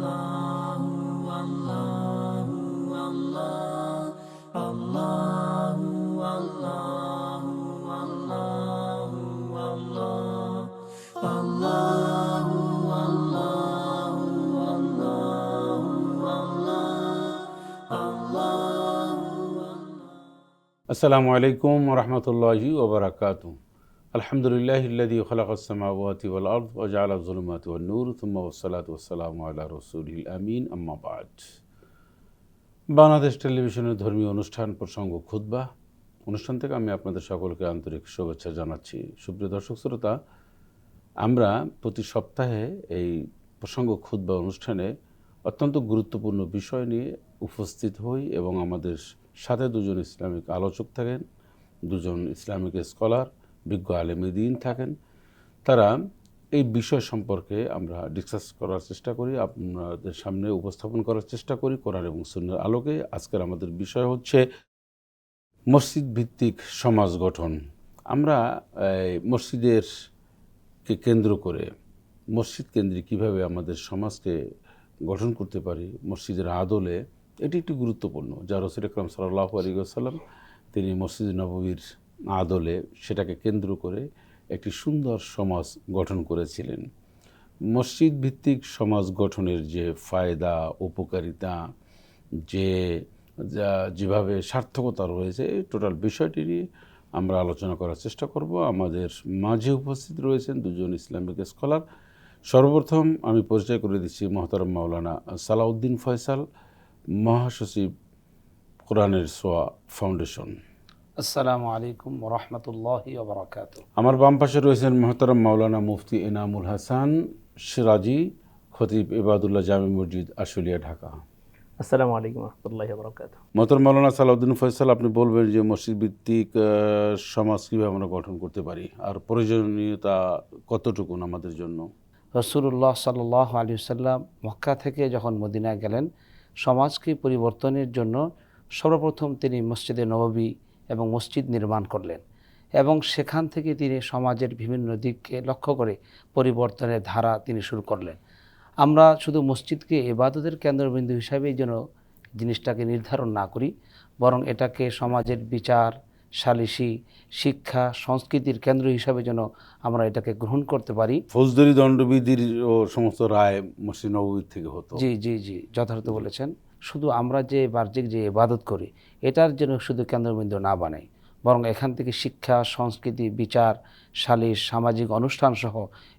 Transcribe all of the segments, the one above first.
الله والله والله الله والله والله والله الله والله والله والله الله السلام عليكم ورحمة الله وبركاته আলহামদুলিল্লাহ ইল্লাদি খলাকাসসামাওয়াতি ওয়াল আরদ ওয়া জাআলা যুলুমাতি ওয়ান নূর থুম্মা ওয়াসসালাতু ওয়াসসালামু আমিন, আম্মা বাংলাদেশ টেলিভিশনের ধর্মীয় অনুষ্ঠান, প্রসঙ্গ, খুতবা। অনুষ্ঠান থেকে আমি আপনাদের সকলকে আন্তরিক শুভেচ্ছা জানাচ্ছি। সুপ্রিয় দর্শক শ্রোতা, আমরা প্রতি সপ্তাহে এই প্রসঙ্গ, খুতবা অনুষ্ঠানে অত্যন্ত গুরুত্বপূর্ণ বিষয় নিয়ে উপস্থিত হই এবং আমাদের সাথে দুজন ইসলামিক আলোচক থাকেন, দুজন ইসলামিক স্কলার। বিজ্ঞ আলেমিদিন থাকেন, তারা এই বিষয় সম্পর্কে আমরা ডিসকাস করার চেষ্টা করি, আপনাদের সামনে উপস্থাপন করার চেষ্টা করি, কোরআন এবং সুন্নার আলোকে। আজকের আমাদের বিষয় হচ্ছে মসজিদ ভিত্তিক সমাজ গঠন। আমরা মসজিদের কে কেন্দ্র করে মসজিদ কেন্দ্রিক কীভাবে আমাদের সমাজকে গঠন করতে পারি, মসজিদের আদলে, এটি একটি গুরুত্বপূর্ণ। যা রসুল আকরাম সাল্লাহ আলী আসাল্লাম তিনি মসজিদ নববীর আদলে সেটাকে কেন্দ্র করে একটি সুন্দর সমাজ গঠন করেছিলেন। মসজিদ ভিত্তিক সমাজ গঠনের যে ফায়দা, উপকারিতা, যে, যা- যেভাবে সার্থকতা রয়েছে, এই টোটাল বিষয়টি নিয়ে আমরা আলোচনা করার চেষ্টা করব। আমাদের মাঝে উপস্থিত রয়েছেন দুজন ইসলামিক স্কলার। সর্বপ্রথম আমি পরিচয় করে দিচ্ছি মহতারম মাওলানা সালাউদ্দিন ফয়সাল, মহাসচিব কোরআনের সোয়া ফাউন্ডেশন। আসসালামু আলাইকুম রহমতুল্লাহি ওবরাকাত আমার বাম পাশে রয়েছেন মহতারম মাওলানা মুফতি এনামুল হাসান সিরাজি খতিব ইবাদুল্লাহ জামি মসজিদ আশুলিয়া ঢাকা। আসসালামু আলাইকুম রহমতুল্লাহ বরকাত মহতর মাওলানা সালাউদ্দিন ফয়সাল আপনি বলবেন যে মসজিদ ভিত্তিক সমাজ কীভাবে আমরা গঠন করতে পারি? আর প্রয়োজনীয়তা কতটুকু আমাদের জন্য? রসুল্লাহ সাল্লাহ আলী সাল্লাম মক্কা থেকে যখন মদিনায় গেলেন সমাজকে পরিবর্তনের জন্য সর্বপ্রথম তিনি মসজিদে নববী এবং মসজিদ নির্মাণ করলেন এবং সেখান থেকে তিনি সমাজের বিভিন্ন দিককে লক্ষ্য করে পরিবর্তনের ধারা তিনি শুরু করলেন। আমরা শুধু মসজিদকে এবাদতের কেন্দ্রবিন্দু হিসাবেই যেন জিনিসটাকে নির্ধারণ না করি বরং এটাকে সমাজের বিচার সালিসি শিক্ষা সংস্কৃতির কেন্দ্র হিসাবে যেন আমরা এটাকে গ্রহণ করতে পারি। ফৌজদারি দণ্ডবিধির ও সমস্ত রায় মসজিদ নবীর থেকে হতো। জি জি জি যথার্থ বলেছেন। শুধু আমরা যে বাহ্যিক যে ইবাদত করি, এটার যেন শুধু কেন্দ্রবিন্দু না বানাই, বরং এখান থেকে শিক্ষা, সংস্কৃতি, বিচার, সালিশ, সামাজিক অনুষ্ঠান সহ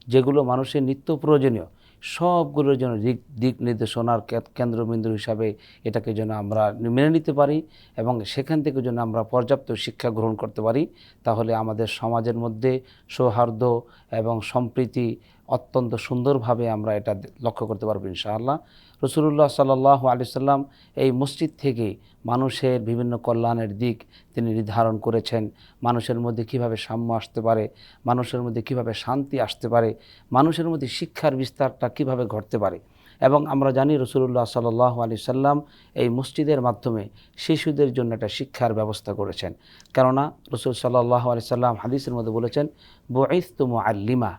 যেগুলো মানুষের নিত্য প্রয়োজনীয়, সবগুলোর জন্য দিক দিক নির্দেশনার কেন্দ্রবিন্দু হিসাবে এটাকে যেন আমরা মেনে নিতে পারি এবং সেখান থেকে যেন আমরা পর্যাপ্ত শিক্ষা গ্রহণ করতে পারি, তাহলে আমাদের সমাজের মধ্যে সৌহার্দ্য এবং সম্প্রীতি অত্যন্ত সুন্দরভাবে আমরা এটা লক্ষ্য করতে পারব ইনশাআল্লাহ। রসুল্লাহ সাল্লাহ আলি সাল্লাম এই মসজিদ থেকে মানুষের বিভিন্ন কল্যাণের দিক তিনি নির্ধারণ করেছেন। মানুষের মধ্যে কীভাবে সাম্য আসতে পারে, মানুষের মধ্যে কীভাবে শান্তি আসতে পারে, মানুষের মধ্যে শিক্ষার বিস্তারটা কীভাবে ঘটতে পারে। এবং আমরা জানি রসুল্লাহ সাল্লাহ আলি সাল্লাম এই মসজিদের মাধ্যমে শিশুদের জন্য একটা শিক্ষার ব্যবস্থা করেছেন। কেননা রসুল সাল্লাহ আলি সাল্লাম হাদিসের মধ্যে বলেছেন বইস তুম আল্লিমা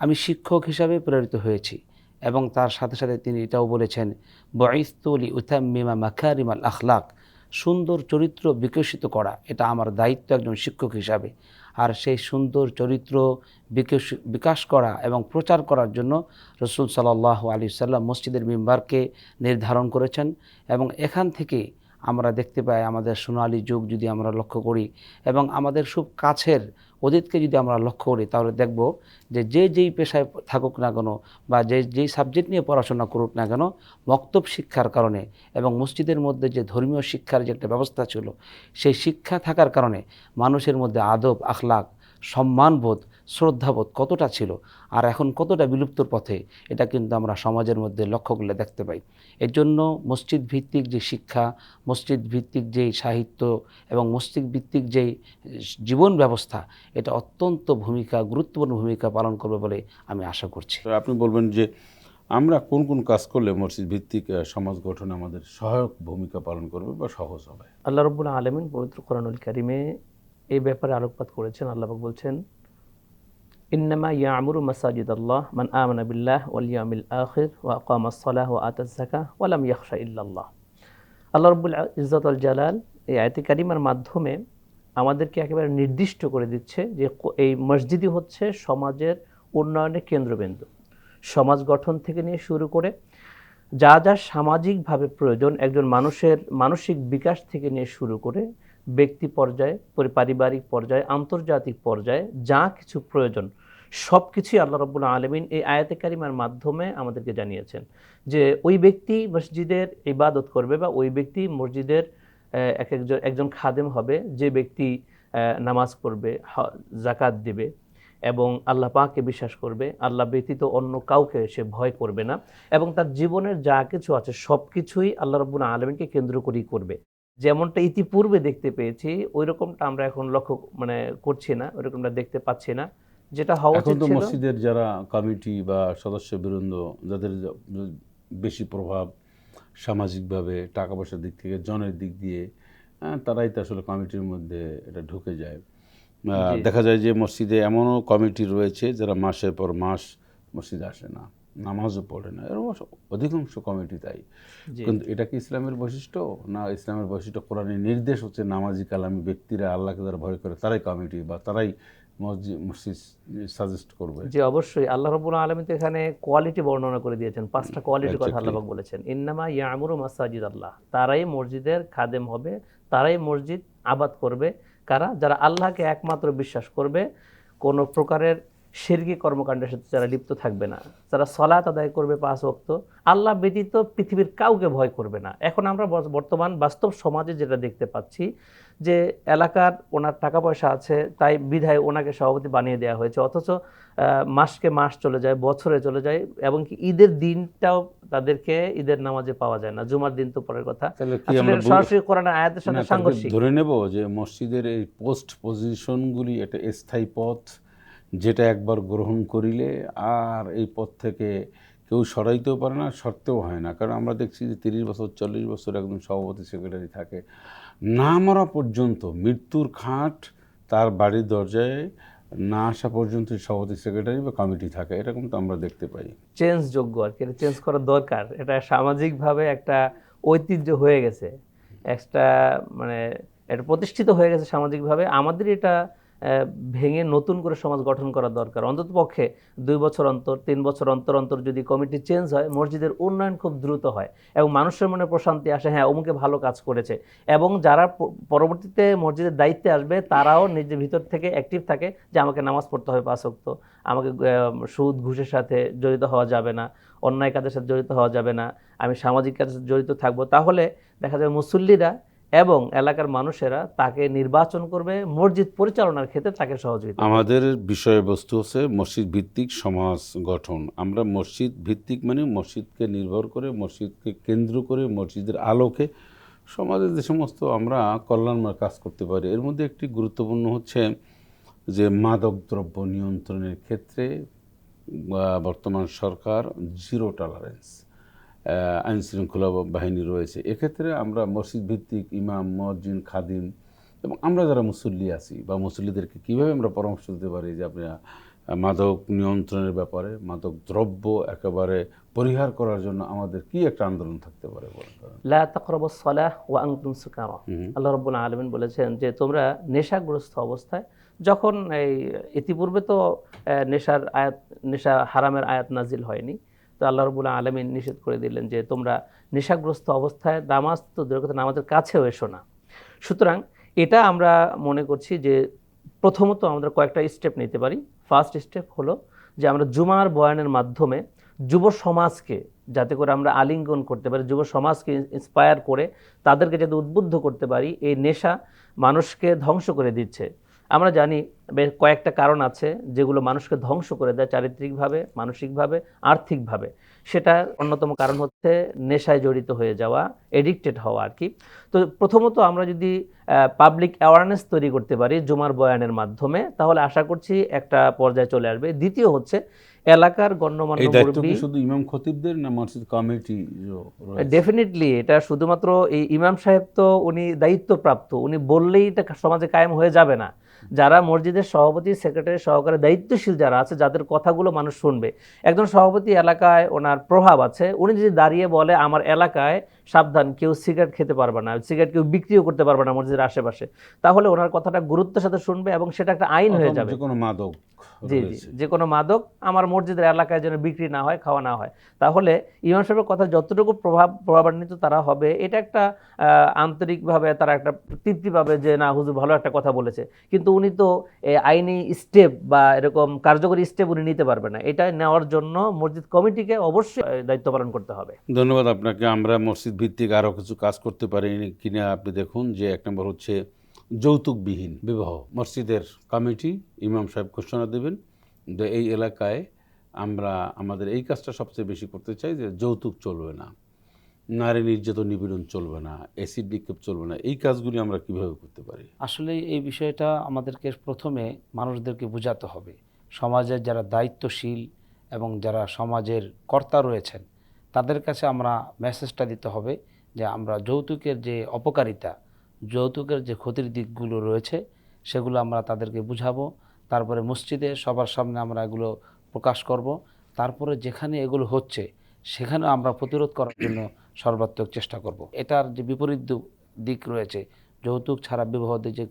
আমি শিক্ষক হিসাবে প্রেরিত হয়েছি এবং তার সাথে সাথে তিনি এটাও বলেছেন বইস্তুলি উতাম্মিমা মাখারিমাল আখলাক সুন্দর চরিত্র বিকশিত করা, এটা আমার দায়িত্ব একজন শিক্ষক হিসাবে। আর সেই সুন্দর চরিত্র বিকাশ বিকাশ করা এবং প্রচার করার জন্য রসুল সাল্লাহ আলী সাল্লাম মসজিদের মেম্বারকে নির্ধারণ করেছেন এবং এখান থেকে আমরা দেখতে পাই আমাদের সোনালী যুগ যদি আমরা লক্ষ্য করি এবং আমাদের খুব কাছের অতীতকে যদি আমরা লক্ষ্য করি, তাহলে দেখব যে যে যেই পেশায় থাকুক না কেন বা যে যেই সাবজেক্ট নিয়ে পড়াশোনা করুক না কেন, মক্তব শিক্ষার কারণে এবং মসজিদের মধ্যে যে ধর্মীয় শিক্ষার যে একটা ব্যবস্থা ছিল, সেই শিক্ষা থাকার কারণে মানুষের মধ্যে আদব আখলাক সম্মানবোধ শ্রদ্ধাবোধ কতটা ছিল আর এখন কতটা বিলুপ্তর পথে এটা কিন্তু আমরা সমাজের মধ্যে লক্ষ্য করলে দেখতে পাই। এর জন্য মসজিদ ভিত্তিক যে শিক্ষা মসজিদ ভিত্তিক যেই সাহিত্য এবং মসজিদ ভিত্তিক যেই জীবন ব্যবস্থা এটা অত্যন্ত ভূমিকা গুরুত্বপূর্ণ ভূমিকা পালন করবে বলে আমি আশা করছি। আপনি বলবেন যে আমরা কোন কোন কাজ করলে মসজিদ ভিত্তিক সমাজ গঠনে আমাদের সহায়ক ভূমিকা পালন করবে বা সহজ হবে? আল্লাহ রব্বুল আলমিন পবিত্র কোরআনুল কারিমে এই ব্যাপারে আলোকপাত করেছেন। আল্লাহ বলছেন ইন্নামা ইয়ামুরু মাসাজিদ আল্লাহ মান আমানা বিল্লাহ ওয়াল ইয়াউমিল আখির ওয়া আকামা আসসালাহ ওয়া আতা যাকাহ ওয়া লাম ইয়াখশা ইল্লাল্লাহ। আল্লাহ রাব্বুল ইজ্জত আল জালাল এই আয়াতি কারিমার মাধ্যমে আমাদেরকে একেবারে নির্দিষ্ট করে দিচ্ছে যে এই মসজিদই হচ্ছে সমাজের উন্নয়নের কেন্দ্রবিন্দু। সমাজ গঠন থেকে নিয়ে শুরু করে যা যা সামাজিকভাবে প্রয়োজন একজন মানুষের মানসিক বিকাশ থেকে নিয়ে শুরু করে ব্যক্তি পর্যায়ে পরি- পারিবারিক পর্যায়ে, আন্তর্জাতিক পর্যায়ে যা কিছু প্রয়োজন সব কিছুই আল্লাহ রব্বুল আলমিন এই আয়াতে কারিমার মাধ্যমে আমাদেরকে জানিয়েছেন যে ওই ব্যক্তি মসজিদের ইবাদত করবে বা ওই ব্যক্তি মসজিদের এক একজন একজন খাদেম হবে, যে ব্যক্তি নামাজ পড়বে জাকাত দিবে এবং আল্লাহ পাককে বিশ্বাস করবে, আল্লাহ ব্যতীত অন্য কাউকে সে ভয় করবে না এবং তার জীবনের যা কিছু আছে সব কিছুই আল্লাহ রব্বুল আলমিনকে কেন্দ্র করেই করবে। যেমনটা ইতিপূর্বে দেখতে পেয়েছি ওই রকমটা আমরা এখন লক্ষ্য মানে করছি না ওই রকমটা দেখতে পাচ্ছি না। যেটা হওয়া এখন উচিত তো ছিল। মসজিদের যারা কমিটি বা সদস্য বৃন্দ যাদের বেশি প্রভাব সামাজিকভাবে টাকা পয়সার দিক থেকে জনের দিক দিয়ে হ্যাঁ, তারাই তো আসলে কমিটির মধ্যে এটা ঢুকে যায়। দেখা যায় যে মসজিদে এমনও কমিটি রয়েছে যারা মাসের পর মাস মসজিদে আসে না নামাজও পড়ে না এরকম অধিকাংশ কমিটি তাই। কিন্তু এটা কি ইসলামের বৈশিষ্ট্য? না ইসলামের বৈশিষ্ট্য কোরআনের নির্দেশ হচ্ছে নামাজি কালামি ব্যক্তিরা আল্লাহকে যারা ভয় করে তারাই কমিটি বা তারাই মসজিদ মসজিদ সাজেস্ট করবে। যে অবশ্যই। আল্লাহ রবুল আলমী তো এখানে কোয়ালিটি বর্ণনা করে দিয়েছেন। পাঁচটা কোয়ালিটির কথা. আল্লাহ বলেছেন। ইন্নামা ইয়ামুরু মাসাজিদ আল্লাহ। তারাই মসজিদের খাদেম হবে। তারাই মসজিদ আবাদ করবে। কারা? যারা আল্লাহকে একমাত্র বিশ্বাস করবে কোনো প্রকারের শিরকি কর্মকাণ্ডের সাথে যারা লিপ্ত থাকবে না যারা সলাত আদায় করবে পাঁচ ওয়াক্ত আল্লাহ ব্যতীত পৃথিবীর কাউকে ভয় করবে না। এখন আমরা বর্তমান বাস্তব সমাজে যেটা দেখতে পাচ্ছি যে এলাকার ওনার টাকা পয়সা আছে তাই বিধায় ওনাকে সভাপতি বানিয়ে দেওয়া হয়েছে অথচ মাসকে মাস চলে যায় বছরে চলে যায় এবং কি ঈদের দিনটাও তাদেরকে ঈদের নামাজে পাওয়া যায় না জুমার দিন তো পরের কথা। সরাসরি কোরআনের আয়াতের সাথে সাংঘর্ষিক। ধরে নেব যে মসজিদের এই পোস্ট পজিশনগুলি একটা স্থায়ী পথ যেটা একবার গ্রহণ করিলে আর এই পথ থেকে কেউ সরাইতেও পারে না সরতেও হয় না। কারণ আমরা দেখছি যে তিরিশ বছর চল্লিশ বছর একজন সভাপতি সেক্রেটারি থাকে। না মরা পর্যন্ত মৃত্যুর খাট তার বাড়ির দরজায় না আসা পর্যন্ত সভাপতি সেক্রেটারি বা কমিটি থাকে এরকম তো আমরা দেখতে পাই। চেঞ্জ যোগ্য আর কি এটা চেঞ্জ করা দরকার। এটা সামাজিকভাবে একটা ঐতিহ্য হয়ে গেছে। একটা মানে এটা প্রতিষ্ঠিত হয়ে গেছে সামাজিকভাবে। আমাদের এটা ভেঙে নতুন করে সমাজ গঠন করা দরকার। অন্তত পক্ষে দুই বছর অন্তর, তিন বছর অন্তর অন্তর যদি কমিটি চেঞ্জ হয়, মসজিদের উন্নয়ন খুব দ্রুত হয় এবং মানুষের মনে প্রশান্তি আসে হ্যাঁ অমুকে ভালো কাজ করেছে। এবং যারা পরবর্তীতে মসজিদের দায়িত্বে আসবে, তারাও নিজের ভিতর থেকে অ্যাক্টিভ থাকে যে আমাকে নামাজ পড়তে হবে পাঁচ ওয়াক্ত। আমাকে সুদ, ঘুষের সাথে জড়িত হওয়া যাবে না, অন্যায় কাজের সাথে জড়িত হওয়া যাবে না, আমি সামাজিক কাজের সাথে জড়িত থাকব। তাহলে দেখা যাবে মুসল্লিরা এবং এলাকার মানুষেরা তাকে নির্বাচন করবে, মসজিদ পরিচালনার ক্ষেত্রে তাকে সহযোগিতা আমাদের বিষয়বস্তু হচ্ছে মসজিদ ভিত্তিক সমাজ গঠন। আমরা মসজিদ ভিত্তিক মানে মসজিদকে নির্ভর করে, মসজিদকে কেন্দ্র করে, মসজিদের আলোকে সমাজের যে সমস্ত আমরা কল্যাণময় কাজ করতে পারি, এর মধ্যে একটি গুরুত্বপূর্ণ হচ্ছে যে মাদক দ্রব্য নিয়ন্ত্রণের ক্ষেত্রে বর্তমান সরকার জিরো টলারেন্স আইন শৃঙ্খলা বাহিনী রয়েছে। এক্ষেত্রে আমরা মসজিদ ভিত্তিক ইমাম মসজিদ খাদিম এবং আমরা যারা মুসল্লি আছি বা মুসল্লিদেরকে কীভাবে আমরা পরামর্শ দিতে পারি যে আপনি মাদক নিয়ন্ত্রণের ব্যাপারে মাদক দ্রব্য একেবারে পরিহার করার জন্য আমাদের কি একটা আন্দোলন থাকতে পারে? লা তাকরাবুস সালাহ ওয়া আনতুম সুকারা। আল্লাহ রাব্বুল আলামিন বলেছেন যে তোমরা নেশাগ্রস্ত অবস্থায় যখন এই ইতিপূর্বে তো নেশার আয়াত নেশা হারামের আয়াত নাজিল হয়নি তো আল্লাহ রাব্বুল আলামিন নিষেধ করে দিলেন যে তোমরা নেশাগ্রস্ত অবস্থায় নামাজ তো দূরের কথা, নামাজের কাছেও এসো না। সুতরাং এটা আমরা মনে করছি যে প্রথমত আমরা কয়েকটা স্টেপ নিতে পারি। ফার্স্ট স্টেপ হলো যে আমরা জুমার বয়ানের মাধ্যমে যুব সমাজকে যাতে করে আমরা আলিঙ্গন করতে পারি, যুব সমাজকে ইন্সপায়ার করে তাদেরকে যাতে উদ্বুদ্ধ করতে পারি, এই নেশা মানুষকে ধ্বংস করে দিচ্ছে। আমরা জানি বেশ কয়েকটা কারণ আছে যেগুলো মানুষকে ধ্বংস করে দেয় চারিত্রিকভাবে মানসিকভাবে আর্থিকভাবে। সেটা অন্যতম কারণ হচ্ছে নেশায় জড়িত হয়ে যাওয়া এডিক্টেড হওয়া আর কি। তো প্রথমত আমরা যদি পাবলিক অ্যাওয়ারনেস তৈরি করতে পারি জুমার বয়ানের মাধ্যমে তাহলে আশা করছি একটা পর্যায়ে চলে আসবে। দ্বিতীয় হচ্ছে এলাকার গণ্যমান্য মুরব্বী শুধু ইমাম খতিবদের না মসজিদ কমিটি ডেফিনেটলি এটা শুধুমাত্র এই ইমাম সাহেব তো উনি দায়িত্বপ্রাপ্ত। উনি বললেই এটা সমাজে কায়েম হয়ে যাবে না। যারা মসজিদের সভাপতি সেক্রেটারি সহকারে দায়িত্বশীল যারা আছে যাদের কথাগুলো মানুষ শুনবে। একজন সভাপতি এলাকায় ওনার প্রভাব আছে। উনি যদি দাঁড়িয়ে বলে আমার এলাকায় সাবধান কেউ সিগারেট খেতে পারবে না সিগারেট কেউ বিক্রিও করতে পারবে না মসজিদের আশেপাশে তাহলে ওনার কথাটা গুরুত্বের সাথে শুনবে এবং সেটা একটা আইন হয়ে যাবে। কোনো মাদক জি জি যে কোনো মাদক আমার মসজিদের এলাকায় যেন বিক্রি না হয় খাওয়া না হয়। তাহলে ইমাম সাহেবের কথা যতটুকু প্রভাব প্রভাবান্বিত তারা হবে এটা একটা আহ, আন্তরিকভাবে তারা একটা তৃপ্তি পাবে যে না হুজুর ভালো একটা কথা বলেছে। কিন্তু উনি তো আইনি স্টেপ বা এরকম কার্যকরী স্টেপ উনি নিতে পারবে না। এটা নেওয়ার জন্য মসজিদ কমিটিকে অবশ্যই দায়িত্ব পালন করতে হবে। ধন্যবাদ আপনাকে। আমরা মসজিদ ভিত্তিক আরও কিছু কাজ করতে পারি কিনা আপনি দেখুন যে এক নম্বর হচ্ছে যৌতুকবিহীন বিবাহ। মসজিদের কমিটি ইমাম সাহেব ঘোষণা দেবেন যে এই এলাকায় আমরা, আমাদের এই কাজটা সবচেয়ে বেশি করতে চাই যে যৌতুক চলবে না। নারী নির্যাতন নিপীড়ন চলবে না অ্যাসিড নিক্ষেপ চলবে না, এই কাজগুলি আমরা কীভাবে করতে পারি? আসলে এই বিষয়টা আমাদেরকে প্রথমে মানুষদেরকে বোঝাতে হবে। সমাজের যারা দায়িত্বশীল এবং যারা সমাজের কর্তা রয়েছেন, তাদের কাছে আমরা মেসেজটা দিতে হবে যে আমরা যৌতুকের যে অপকারিতা, যৌতুকের যে ক্ষতির দিকগুলো রয়েছে, সেগুলো আমরা তাদেরকে বুঝাবো। তারপরে মসজিদে সবার সামনে আমরা এগুলো প্রকাশ করব। তারপরে যেখানে এগুলো হচ্ছে, সেখানে আমরা প্রতিরোধ করার জন্য সর্বাত্মক চেষ্টা করব। এটার যে বিপরীত দিক রয়েছে, যৌতুক ছাড়া বিবাহতে যে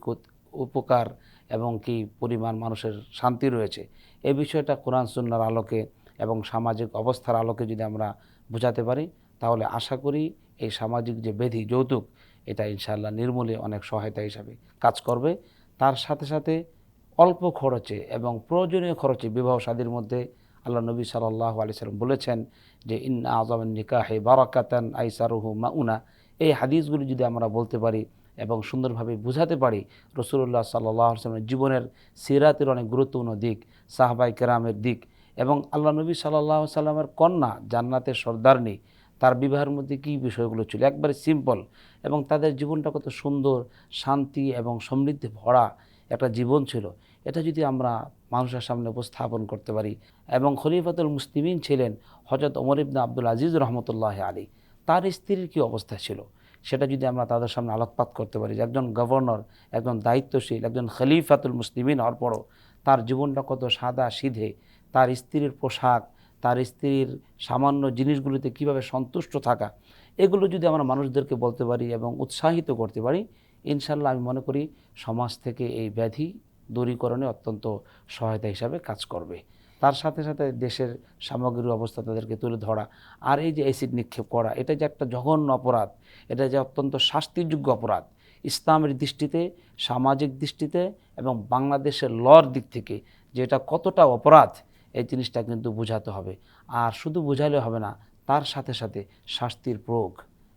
উপকার এবং কি পরিমাণ মানুষের শান্তি রয়েছে এই বিষয়টা কোরআন সুন্নার আলোকে এবং সামাজিক অবস্থার আলোকে যদি আমরা বোঝাতে পারি, তাহলে আশা করি এই সামাজিক যে ব্যাধি যৌতুক, এটা ইনশাআল্লাহ নির্মূলে অনেক সহায়তা হিসাবে কাজ করবে। তার সাথে সাথে অল্প খরচে এবং প্রয়োজনীয় খরচে বিবাহ শাদীর মধ্যে আল্লাহ নবী সাল্লাহ আলি সাল্লাম বলেছেন যে ইন আজম নিকাহে বারাকাতান আইসারুহু মাউনা। এই হাদিসগুলি যদি আমরা বলতে পারি এবং সুন্দরভাবে বুঝাতে পারি রসুল্লাহ সাল্লাহ সাল্লামের জীবনের সিরাতের অনেক গুরুত্বপূর্ণ দিক সাহবাই কেরামের দিক এবং আল্লাহ নবী সাল্লাহ সাল্লামের কন্যা, জান্নাতের সর্দারনি, তার বিবাহের মধ্যে কী বিষয়গুলো ছিল? একবারে সিম্পল এবং তাদের জীবনটা কত সুন্দর, শান্তি এবং সমৃদ্ধি ভরা। একটা জীবন ছিল। এটা যদি আমরা মানুষের সামনে উপস্থাপন করতে পারি। এবং খলিফাতুল মুসলিমিন ছিলেন হজরত ওমর ইবনা আব্দুল আজিজ রহমতুল্লাহ আলী তার স্ত্রীর কী অবস্থা ছিল? সেটা যদি আমরা তাদের সামনে আলোকপাত করতে পারি যে একজন গভর্নর, একজন দায়িত্বশীল, একজন খলিফাতুল মুসলিমিন হওয়ার পরও তার জীবনটা কত সাদা সিধে, তার স্ত্রীর পোশাক, তার স্ত্রীর সামান্য জিনিসগুলিতে কীভাবে সন্তুষ্ট থাকা, এগুলো যদি আমরা মানুষদেরকে বলতে পারি এবং উৎসাহিত করতে পারি ইনশাল্লাহ আমি মনে করি সমাজ থেকে এই ব্যাধি দূরীকরণে অত্যন্ত সহায়তা হিসাবে কাজ করবে। তার সাথে সাথে দেশের সামগ্রিক অবস্থা তাদেরকে তুলে ধরা আর এই যে অ্যাসিড নিক্ষেপ করা, এটা যে একটা জঘন্য অপরাধ, এটা যে অত্যন্ত শাস্তিযোগ্য অপরাধ, ইসলামের দৃষ্টিতে, সামাজিক দৃষ্টিতে এবং বাংলাদেশের লর দিক থেকে যে এটা কতটা অপরাধ, এই জিনিসটা কিন্তু বোঝাতে হবে। আর শুধু বোঝালে হবে না, তার সাথে সাথে শাস্তির প্রয়োগ,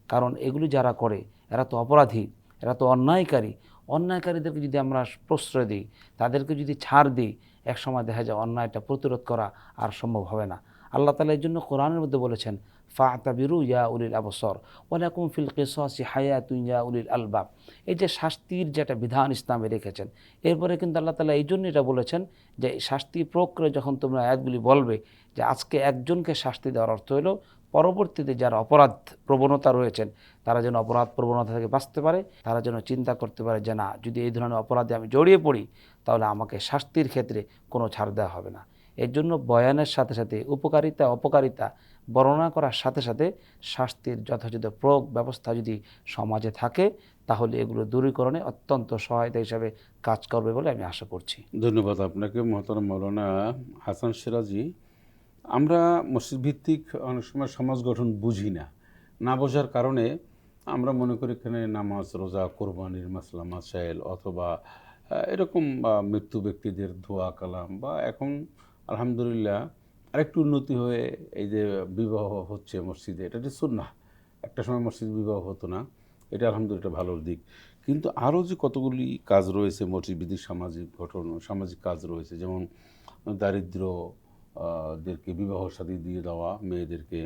কারণ এগুলি যারা করে, এরা তো অপরাধী। এরা তো অন্যায়কারী। অন্যায়কারীদেরকে যদি আমরা প্রশ্রয় দিই, তাদেরকে যদি ছাড় দিই, একসময় দেখা যায় অন্যায়টা প্রতিরোধ করা আর সম্ভব হবে না। আল্লাহ তালা এই জন্য কোরআনের মধ্যে বলেছেন ফা তাবিরু ইয়া উলিল আবসর ওয়ালাকুম ফিল কেসি হায়াতু ইয়া উলিল আলবাব। এই যে শাস্তির যেটা বিধান ইসলামে রেখেছেন, এরপরে কিন্তু আল্লাহ তালা এই জন্য এটা বলেছেন যে শাস্তি প্রয়োগ করে যখন তোমরা আয়াতগুলি বলবে, যে আজকে একজনকে শাস্তি দেওয়ার অর্থ হলো পরবর্তীতে যারা অপরাধ প্রবণতা রয়েছেন, তারা যেন অপরাধ প্রবণতা থেকে বাঁচতে পারে, তারা যেন চিন্তা করতে পারে যে, না, যদি এই ধরনের অপরাধে আমি জড়িয়ে পড়ি, তাহলে আমাকে শাস্তির ক্ষেত্রে কোনো ছাড় দেওয়া হবে না। এর জন্য বয়ানের সাথে সাথে উপকারিতা, অপকারিতা বর্ণনা করার সাথে সাথে শাস্তির যথাযথ প্রয়োগ ব্যবস্থা যদি সমাজে থাকে, তাহলে এগুলো দূরীকরণে অত্যন্ত সহায়তা হিসাবে কাজ করবে বলে আমি আশা করছি। ধন্যবাদ আপনাকে। মহতারাম মৌলানা হাসান সিরাজি আমরা মসজিদ ভিত্তিক অনেক সময় সমাজ গঠন বুঝি না। না বোঝার কারণে আমরা মনে করি এখানে নামাজ, রোজা, কোরবানির মাসলা, মাসাইল অথবা এরকম, বা মৃত্যু ব্যক্তিদের দোয়া, কালাম, বা এখন আলহামদুলিল্লাহ আরেকটু উন্নতি হয়ে এই যে বিবাহ হচ্ছে মসজিদে, এটা হচ্ছে সুন্নাহ। একটা সময় মসজিদ বিবাহ হতো না, এটা আলহামদুলিল্লাহ ভালোর দিক। কিন্তু আরও যে কতগুলি কাজ রয়েছে মসজিদ ভিত্তিক সামাজিক ঘটন সামাজিক কাজ রয়েছে, যেমন, দারিদ্র দেরকে বিবাহ সাথী দিয়ে দেওয়া মেয়েদেরকে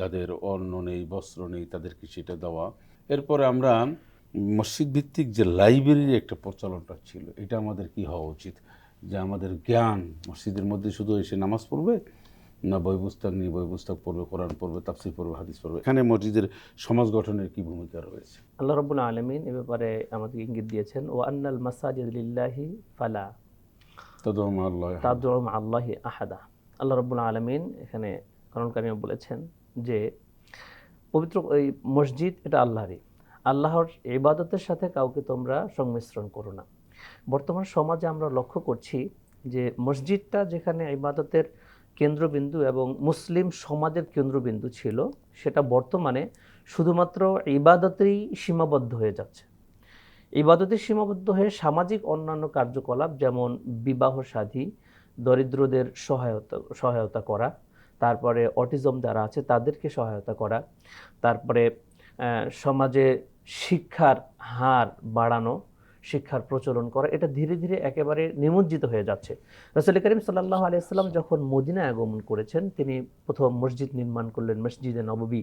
যাদের অন্ন নেই বস্ত্র নেই তাদেরকে সেটা দেওয়া। এরপরে আমরা মসজিদ ভিত্তিক যে লাইব্রেরির একটা প্রচলনটা ছিল এটা আমাদের কি হওয়া উচিত? যে আমাদের জ্ঞান মসজিদের মধ্যে শুধু এসে নামাজ পড়বে না বই পুস্তক নিয়ে বই পুস্তক পড়বে কোরআন পড়বে তাফসির পড়বে হাদিস পড়বে? এখানে মসজিদের সমাজ গঠনের কি ভূমিকা রয়েছে? আল্লাহ রব্বুল আলমিন এ ব্যাপারে আমাদের ইঙ্গিত দিয়েছেন ও আন্নাল মাসাজিদ লিল্লাহি ফালা তদম আল্লাহ তাদুম আল্লাহি আহাদা। আল্লাহ রব্বুল আলমিন এখানে করণ কারিমে বলেছেন যে পবিত্র এই মসজিদ এটা আল্লাহরই। আল্লাহর ইবাদতের সাথে কাউকে তোমরা সংমিশ্রণ করো না। বর্তমান সমাজে আমরা লক্ষ্য করছি যে মসজিদটা যেখানে ইবাদতের কেন্দ্রবিন্দু এবং মুসলিম সমাজের কেন্দ্রবিন্দু ছিল, সেটা বর্তমানে শুধুমাত্র ইবাদতেই সীমাবদ্ধ হয়ে যাচ্ছে। ইবাদতে সীমাবদ্ধ হয়ে সামাজিক অন্যান্য কার্যকলাপ যেমন বিবাহ সাধী দরিদ্রদের সহায়তা সহায়তা করা, তারপরে অটিজম যারা আছে তাদেরকে সহায়তা করা, তারপরে সমাজে শিক্ষার হার বাড়ানো, শিক্ষার প্রচলন করা, এটা ধীরে ধীরে একেবারে নিমজ্জিত হয়ে যাচ্ছে। রসুল করিম সাল্লাহ আলিয়াল্লাম যখন মদিনায় আগমন করেছেন, তিনি প্রথম মসজিদ নির্মাণ করলেন, মসজিদে নববী।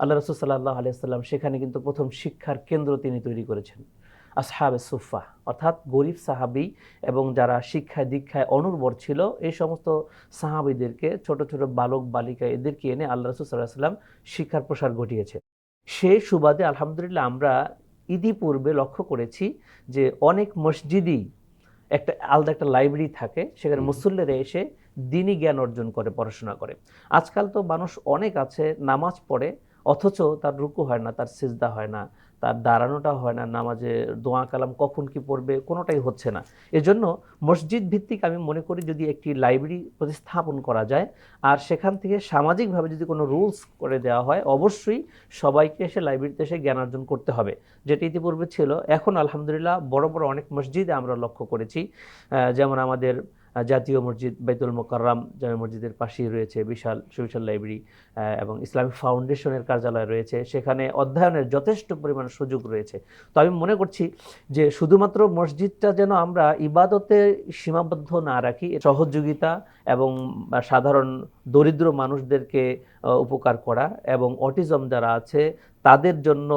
আল্লাহ রসুল সাল্লাহ আলিয়াল্লাম সেখানে কিন্তু প্রথম শিক্ষার কেন্দ্র তিনি তৈরি করেছেন। আসহাবে সুফা অর্থাৎ গরিব সাহাবি এবং যারা শিক্ষায় দীক্ষায় অনুর্বর ছিল এই সমস্ত সাহাবিদেরকে ছোট ছোট বালক বালিকা এদেরকে এনে আল্লাহ রসুল সাল্লাহ সাল্লাম শিক্ষার প্রসার ঘটিয়েছে সেই সুবাদে আলহামদুলিল্লাহ আমরা ইতিপূর্বে লক্ষ্য করেছি যে অনেক মসজিদই একটা আলাদা একটা লাইব্রেরি থাকে সেখানে। মুসল্লিরা এসে দিনই জ্ঞান অর্জন করে পড়াশোনা করে আজকাল তো মানুষ অনেক আছে নামাজ পড়ে অথচ তার রুকু হয় না তার সিজদা হয় না তার দাঁড়ানোটা হয় না, নামাজে দোয়া কালাম কখন কি পড়বে কোনোটাই হচ্ছে না। এজন্য মসজিদ ভিত্তিক আমি মনে করি যদি একটি লাইব্রেরি প্রতিস্থাপন করা যায় আর সেখান থেকে সামাজিকভাবে যদি কোনো রুলস করে দেওয়া হয়, অবশ্যই সবাইকে এসে লাইব্রেরিতে এসে জ্ঞান অর্জন করতে হবে। যেটা ইতিপূর্বে ছিল, এখন আলহামদুলিল্লাহ বড় বড় অনেক মসজিদে আমরা লক্ষ্য করেছি যেমন আমাদের জাতীয় মসজিদ বেতুল মোকাররাম জামে মসজিদের পাশেই রয়েছে বিশাল সুবিশাল লাইব্রেরি এবং ইসলামিক ফাউন্ডেশনের কার্যালয় রয়েছে। সেখানে অধ্যয়নের যথেষ্ট পরিমাণ সুযোগ রয়েছে। তো আমি মনে করছি যে শুধুমাত্র মসজিদটা যেন আমরা ইবাদতে সীমাবদ্ধ না রাখি সহযোগিতা এবং সাধারণ দরিদ্র মানুষদেরকে উপকার করা এবং অটিজম যারা আছে, তাদের জন্য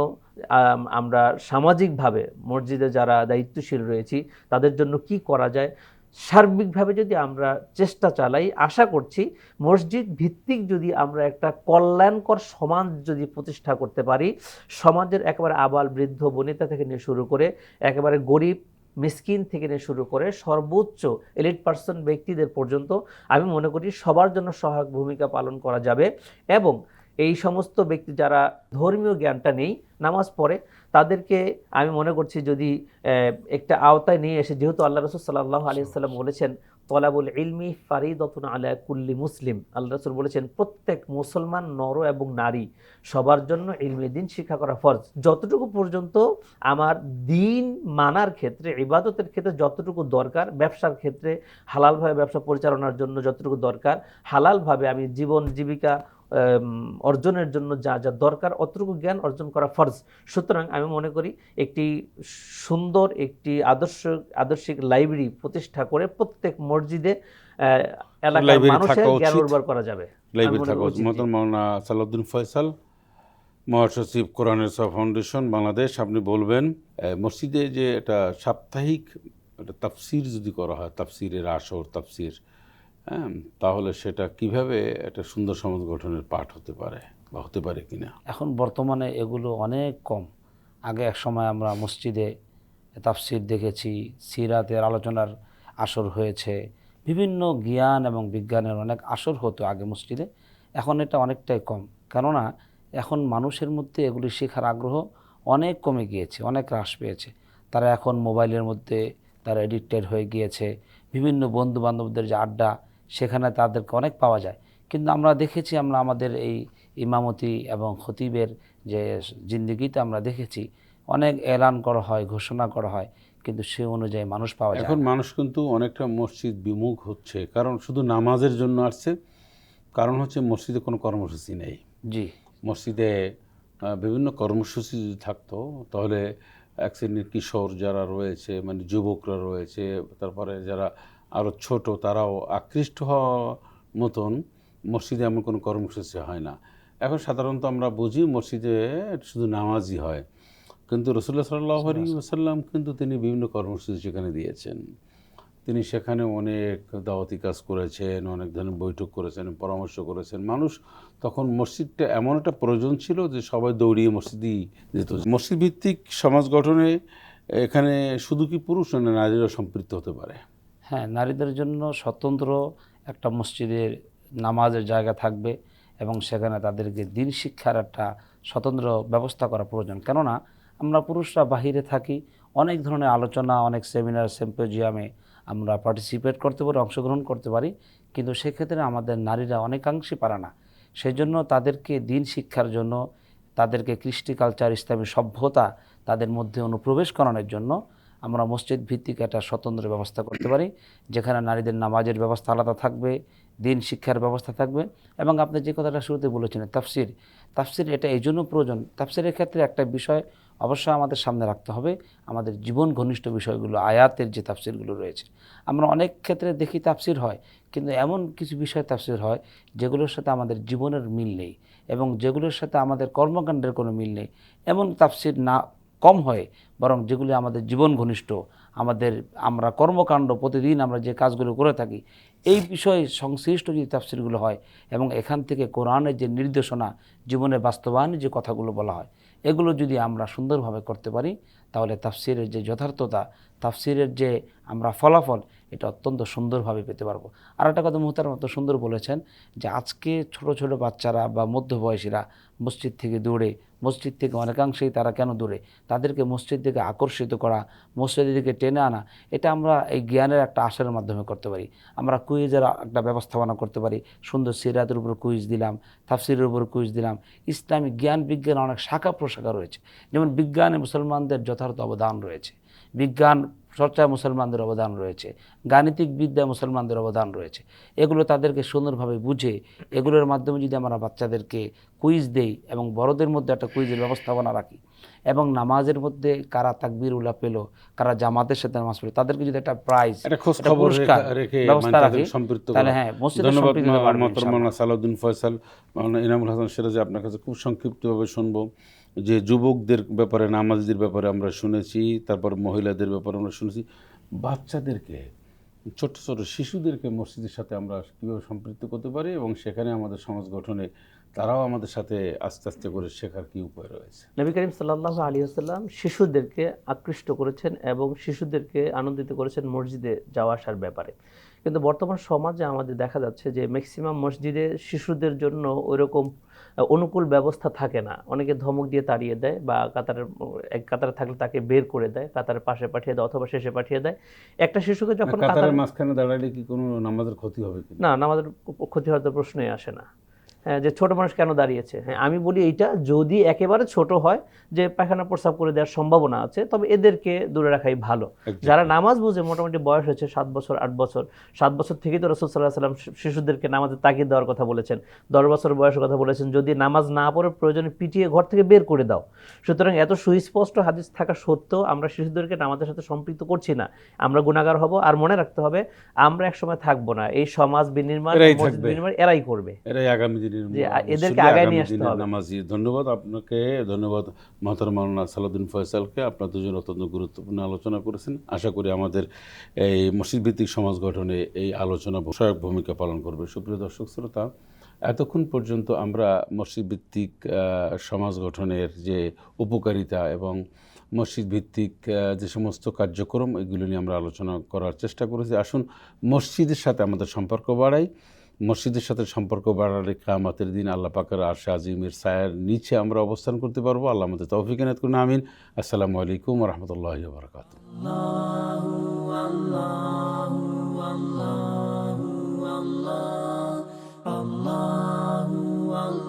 আমরা সামাজিকভাবে মসজিদে যারা দায়িত্বশীল রয়েছি, তাদের জন্য কি করা যায়? সার্বিকভাবে যদি আমরা চেষ্টা চালাই, আশা করছি মসজিদ ভিত্তিক যদি আমরা একটা কল্যাণকর সমাজ যদি প্রতিষ্ঠা করতে পারি, সমাজের একেবারে আবাল বৃদ্ধ বনিতা থেকে নিয়ে শুরু করে, একেবারে গরিব, মিসকিন থেকে নিয়ে শুরু করে সর্বোচ্চ এলিট পার্সন ব্যক্তিদের পর্যন্ত আমি মনে করি সবার জন্য সহায়ক ভূমিকা পালন করা যাবে। এবং এই সমস্ত ব্যক্তি যারা ধর্মীয় জ্ঞানটা নেই, নামাজ পড়ে তাদেরকে আমি মনে করছি যদি একটা আওতায় নিয়ে এসে যেহেতু আল্লাহ রসুল সাল্লাহ আলিয়াল্লাম বলেছেন তলাবুল ইলমি ফারিদতুন আলা কুল্লি মুসলিম। আল্লাহ রসুল বলেছেন প্রত্যেক মুসলমান নর এবং নারী সবার জন্য ইলমি দিন শিক্ষা করা ফরজ। যতটুকু পর্যন্ত আমার দিন মানার ক্ষেত্রে ইবাদতের ক্ষেত্রে যতটুকু দরকার ব্যবসার ক্ষেত্রে হালালভাবে ব্যবসা পরিচালনার জন্য যতটুকু দরকার হালালভাবে আমি জীবন জীবিকা অর্জনের জন্য যা যা দরকার অতটুকু জ্ঞান অর্জন করা ফরজ। সুতরাং আমি মনে করি একটি সুন্দর একটি আদর্শ আদর্শিক লাইব্রেরি প্রতিষ্ঠা করে প্রত্যেক মসজিদে এলাকার মানুষের জ্ঞান উর্বর করা যাবে। লাইব্রেরি থাকা মৌলানা সালাউদ্দিন ফয়সাল মহাসচিব কোরআনের ফাউন্ডেশন বাংলাদেশ। আপনি বলবেন মসজিদে যে এটা সাপ্তাহিক একটা তাফসির যদি করা হয় তাফসিরের আসর তাফসির হ্যাঁ তাহলে সেটা কীভাবে একটা সুন্দর সমাজ গঠনের পাঠ হতে পারে বা হতে পারে কিনা? এখন বর্তমানে এগুলো অনেক কম। আগে এক সময় আমরা মসজিদে তাফসির দেখেছি, সিরাতের আলোচনার আসর হয়েছে। বিভিন্ন জ্ঞান এবং বিজ্ঞানের অনেক আসর হতো আগে মসজিদে। এখন এটা অনেকটাই কম। কেননা, এখন মানুষের মধ্যে এগুলি শেখার আগ্রহ অনেক কমে গিয়েছে, অনেক হ্রাস পেয়েছে। তারা এখন মোবাইলের মধ্যে, তারা এডিক্টেড হয়ে গিয়েছে। বিভিন্ন বন্ধু বান্ধবদের যে আড্ডা সেখানে তাদেরকে অনেক পাওয়া যায়। কিন্তু আমরা দেখেছি আমরা আমাদের এই ইমামতি এবং খতিবের যে জিন্দগিতে আমরা দেখেছি অনেক এলান করা হয় ঘোষণা করা হয় কিন্তু সে অনুযায়ী মানুষ পাওয়া যায় এখন মানুষ কিন্তু অনেকটা মসজিদ বিমুখ হচ্ছে কারণ শুধু নামাজের জন্য আসছে কারণ হচ্ছে মসজিদে কোনো কর্মসূচি নেই। জি। মসজিদে বিভিন্ন কর্মসূচি যদি থাকতো তাহলে এক শ্রেণির কিশোর যারা রয়েছে মানে যুবকরা রয়েছে তারপরে যারা আরও ছোট তারাও আকৃষ্ট হওয়া মতন মসজিদে এমন কোনো কর্মসূচি হয় না। এখন সাধারণত আমরা বুঝি মসজিদে শুধু নামাজই হয়। কিন্তু রসুল্লাহ সাল্লাহ আলী ওসাল্লাম কিন্তু তিনি বিভিন্ন কর্মসূচি সেখানে দিয়েছেন। তিনি সেখানে অনেক দাওয়াতি কাজ করেছেন অনেক ধরনের বৈঠক করেছেন পরামর্শ করেছেন। মানুষ তখন মসজিদটা এমন একটা প্রয়োজন ছিল যে সবাই দৌড়িয়ে মসজিদই যেত। মসজিদ ভিত্তিক সমাজ গঠনে এখানে শুধু কি পুরুষ না নারীরা সম্পৃক্ত হতে পারে। হ্যাঁ নারীদের জন্য স্বতন্ত্র একটা মসজিদের নামাজের জায়গা থাকবে এবং সেখানে তাদেরকে দিন শিক্ষার একটা স্বতন্ত্র ব্যবস্থা করা প্রয়োজন। কেননা আমরা পুরুষরা বাহিরে থাকি, অনেক ধরনের আলোচনা, অনেক সেমিনার সেম্পোজিয়ামে আমরা পার্টিসিপেট করতে পারি, অংশগ্রহণ করতে পারি, কিন্তু সেক্ষেত্রে আমাদের নারীরা অনেকাংশে পারে না। সেই জন্য তাদেরকে দিন শিক্ষার জন্য, তাদেরকে কৃষ্টি কালচার ইসলামী সভ্যতা তাদের মধ্যে অনুপ্রবেশ করানোর জন্য আমরা মসজিদ ভিত্তিক একটা স্বতন্ত্র ব্যবস্থা করতে পারি, যেখানে নারীদের নামাজের ব্যবস্থা আলাদা থাকবে, দিন শিক্ষার ব্যবস্থা থাকবে এবং আপনি যে কথাটা শুরুতে বলেছিলেন, তাফসির তাফসির এটা এই জন্য প্রয়োজন। তাফসিরের ক্ষেত্রে একটা বিষয় অবশ্যই আমাদের সামনে রাখতে হবে, আমাদের জীবন ঘনিষ্ঠ বিষয়গুলো, আয়াতের যে তাফসিরগুলো রয়েছে। আমরা অনেক ক্ষেত্রে দেখি তাফসির হয়, কিন্তু এমন কিছু বিষয় তাফসির হয়, যেগুলোর সাথে আমাদের জীবনের মিল নেই এবং যেগুলোর সাথে আমাদের কর্মকাণ্ডের কোনো মিল নেই। এমন তাফসির না কম হয়, বরং যেগুলি আমাদের জীবন ঘনিষ্ঠ, আমাদের, আমরা কর্মকাণ্ড প্রতিদিন আমরা যে কাজগুলো করে থাকি, এই বিষয়ে সংশ্লিষ্ট যদি তাফসিরগুলো হয় এবং এখান থেকে কোরআনের যে নির্দেশনা জীবনে বাস্তবায়নের যে কথাগুলো বলা হয়, এগুলো যদি আমরা সুন্দরভাবে করতে পারি, তাহলে তাফসিরের যে যথার্থতা, তাফসিরের যে আমরা ফলাফল, এটা অত্যন্ত সুন্দরভাবে পেতে পারব। আর একটা কথা মুহতার মতো সুন্দর বলেছেন যে, আজকে ছোট ছোট বাচ্চারা বা মধ্যবয়সীরা মসজিদ থেকে দূরে মসজিদ থেকে অনেকাংশেই তারা কেন দূরে? তাদেরকে মসজিদ থেকে আকর্ষিত করা, মসজিদের দিকে টেনে আনা, এটা আমরা এই জ্ঞানের একটা আশার মাধ্যমে করতে পারি। আমরা কুইজের একটা ব্যবস্থাপনা করতে পারি। সুন্দর সিরাতের উপর কুইজ দিলাম, তাফসিরের উপর কুইজ দিলাম। ইসলামিক জ্ঞান, বিজ্ঞান অনেক শাখা প্রশাখা রয়েছে। যেমন বিজ্ঞানে মুসলমানদের যথার্থ অবদান রয়েছে। বিজ্ঞান চর্চায় মুসলমানদের অবদান রয়েছে গাণিতিক বিদ্যায় মুসলমানদের অবদান রয়েছে। এগুলো তাদেরকে সুন্দরভাবে বুঝে এগুলোর মাধ্যমে যদি আমরা বাচ্চাদেরকে কুইজ দেই এবং বড়দের মধ্যে একটা কুইজের ব্যবস্থাপনা রাখি এবং নামাজের মধ্যে কারা তাকবির উলা পেল কারা জামাতের সাথে নামাজ পড়ে তাদেরকে যদি একটা প্রাইজ পুরস্কার রেখে- রেখে ব্যবস্থা মানে রাখি, তাহলে হ্যাঁ সালাউদ্দিন ফয়সাল। ইনামুল হাসান সিরাজি আপনার কাছে খুব সংক্ষিপ্তভাবে শুনব। যে যুবকদের ব্যাপারে, নামাজদের ব্যাপারে আমরা শুনেছি, তারপর মহিলাদের ব্যাপারে আমরা শুনেছি, বাচ্চাদেরকে, ছোট ছোট শিশুদেরকে মসজিদের সাথে আমরা কীভাবে সম্পৃক্ত করতে পারি এবং সেখানে আমাদের সমাজ গঠনে তারাও আমাদের সাথে আস্তে আস্তে করে শেখার কী উপায় রয়েছে? নবী করিম সাল্লাহ আলী আসাল্লাম শিশুদেরকে আকৃষ্ট করেছেন এবং শিশুদেরকে আনন্দিত করেছেন মসজিদে যাওয়া আসার ব্যাপারে। কিন্তু বর্তমান সমাজে আমাদের দেখা যাচ্ছে যে ম্যাক্সিমাম মসজিদে শিশুদের জন্য ওইরকম অনুকূল ব্যবস্থা থাকে না। অনেকে ধমক দিয়ে তাড়িয়ে দেয় বা কাতারের এক কাতারে থাকলে তাকে বের করে দেয় কাতারের পাশে পাঠিয়ে দেয় অথবা শেষে পাঠিয়ে দেয়। একটা শিশুকে যখন কাতারের মাঝখানে দাঁড়ালে কি কোনো নামাজের ক্ষতি হবে না নামাজের ক্ষতি হওয়ার তো প্রশ্নই আসে না। যে ছোট মানুষ কেন দাঁড়িয়েছে? হ্যাঁ আমি বলি এইটা যদি একেবারে ছোট হয় যে পায়খানা প্রস্রাব করে দেওয়ার সম্ভাবনা আছে তবে এদেরকে দূরে রাখাই ভালো। যারা নামাজ বুঝে মোটামুটি বয়স হয়েছে সাত বছর আট বছর সাত বছর থেকেই তো রসুল সাল্লাহ সাল্লাম শিশুদেরকে নামাজে তাকিয়ে দেওয়ার কথা বলেছেন দশ বছর বয়সের কথা বলেছেন যদি নামাজ না পড়ে প্রয়োজনে পিটিয়ে ঘর থেকে বের করে দাও। সুতরাং এত সুস্পষ্ট হাদিস থাকা সত্ত্বেও আমরা শিশুদেরকে নামাজের সাথে সম্পৃক্ত করছি না। আমরা গুণাগার হব আর মনে রাখতে হবে আমরা একসময় থাকব না। এই সমাজ বিনির্মাণ বিনির্মাণ এরাই করবে। এরাই আগামী দিনের এদেরকে আগায় নিয়ে আসতে হবে। নামাজি ধন্যবাদ আপনাকে ধন্যবাদ মাওলানা সালাউদ্দিন ফয়সালকে। আপনার দুজন অত্যন্ত গুরুত্বপূর্ণ আলোচনা করেছেন। আশা করি আমাদের এই মসজিদ ভিত্তিক সমাজ গঠনে এই আলোচনা সহায়ক ভূমিকা পালন করবে। সুপ্রিয় দর্শক শ্রোতা এতক্ষণ পর্যন্ত আমরা মসজিদ ভিত্তিক আহ, সমাজ গঠনের যে উপকারিতা এবং মসজিদ ভিত্তিক যে সমস্ত কার্যক্রম এগুলো নিয়ে আমরা আলোচনা করার চেষ্টা করেছি। আসুন মসজিদের সাথে আমাদের সম্পর্ক বাড়াই। মসজিদের সাথে সম্পর্ক বাড়ালে কামাতের দিন, আল্লাহ পাকের আশা আজিমের সায়ের নিচে আমরা অবস্থান করতে পারব। আল্লাহ আমাদের তৌফিক নাথ করুন, আমিন। আসসালামু আলাইকুম রহমতুল্লাহ বরকাত Allah